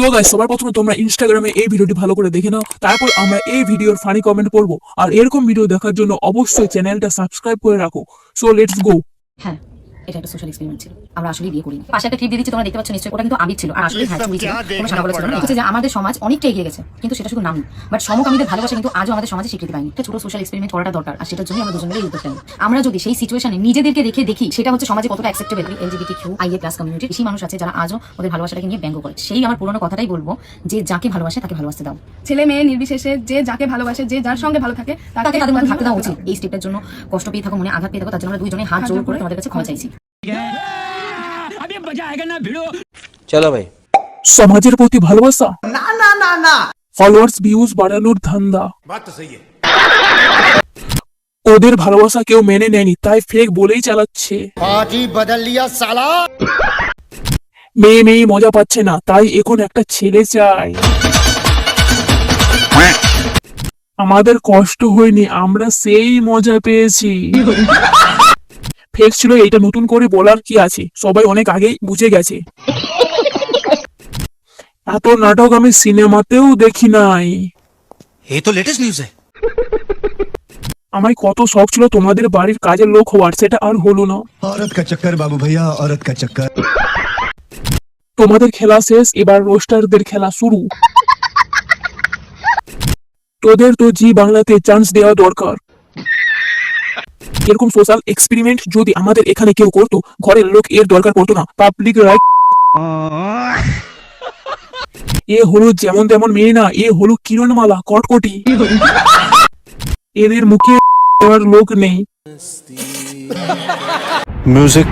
তো গাই সবার প্রথমে তোমরা ইনস্টাগ্রামে এই ভিডিওটি ভালো করে দেখে নাও, তারপর আমরা এই ভিডিওর ফানি কমেন্ট করব আর এরকম ভিডিও দেখার জন্য অবশ্যই চ্যানেলটা সাবস্ক্রাইব করে রাখো। সো লেটস গো হ্যাঁ। এটা একটা সোশ্যাল এক্সপেরিমেন্ট ছিল। আমরা আসলে বিয়ে করিনি। পাশে একটা ক্লিপ দিয়ে দিচ্ছি তোমরা দেখতে পাচ্ছ নিশ্চয়ই ওটা কিন্তু আবির ছিল। আর আসলে হ্যাঁ ছিল। কোনো সাদা বলা ছিল না। হচ্ছে যে আমাদের সমাজ অনেকটা এগিয়ে গেছে। কিন্তু সেটা শুধু নাম বাট সমকামীদের ভালোবাসা কিন্তু আজও আমাদের সমাজে স্বীকৃতি পায়নি। একটা ছোট সোশ্যাল এক্সপেরিমেন্ট করাটা দরকার। আর সেটার জন্য আমরা দুজন মিলে আমরা যদি সেই সিচুয়েশনে নিজেদেরকে রেখে দেখি সেটা হচ্ছে সমাজে কতটা acceptable LGBT Q IA plus community বেশি মানুষ আছে যারা আজও ওদের ভালোবাসাটাকে নিয়ে ব্যঙ্গ করে। সেই আমার পুরোনো কথাটাই বলব যে যাকে ভালোবাসে তাকে ভালোবাসতে দাও। ছেলে মেয়ে নির্বিশেষে যে যাকে ভালোবাসে যে যার সঙ্গে ভালো থাকে তাকে তাদের মধ্যে থাকতে দেওয়া উচিত। এই স্টেপের জন্য কষ্ট পেয়ে থাকো মনে আঘাত পেয়ে থাকো তার জন্য আমরা দুইজনে হাত জোর করে তোমাদের কাছে ক্ষমা চাইছি। चलो भाई সমাজের প্রতি ভালোবাসা না না না না ফলোয়ার্স ভিউজ বাড়ানোর ধান্দা ওদের ভালোবাসা কেউ মেনে নেয়নি তাই ফেক বলেই চালাচ্ছে पार्टी बदल लिया साला মেয়ে মেয়ে মজা পাচ্ছে না তাই এখন একটা ছেলে চাই আমাদের কষ্ট হয়নি আমরা সেই মজা পেয়েছি ফেক ছিল এটা নতুন করে বলার কি আছে সবাই অনেক আগেই বুঝে গেছে এত নাটক আমি সিনেমাতেও দেখি নাই ये तो लेटेस्ट न्यूज है আমায় কত শখ ছিল তোমাদের বাড়ির কাজের লোক হওয়ার সেটা আর হলো না औरत का चक्कर बाबू भैया औरत का चक्कर তোমাদের খেলা শেষ এবার রোস্টারদের খেলা শুরু তোদের তো জি বাংলাতে চান্স দেওয়া দরকার এরকম সোশ্যাল এক্সপেরিমেন্ট যদি আমাদের এখানে কেউ করতো, ঘরের লোক এর দরকার পড়তো না। Public right. এ হলো যেমন তেমন মেয়ে না, এ হলো কিরণমালা, কটকটি। এদের মুখে লোক নেই। মিউজিক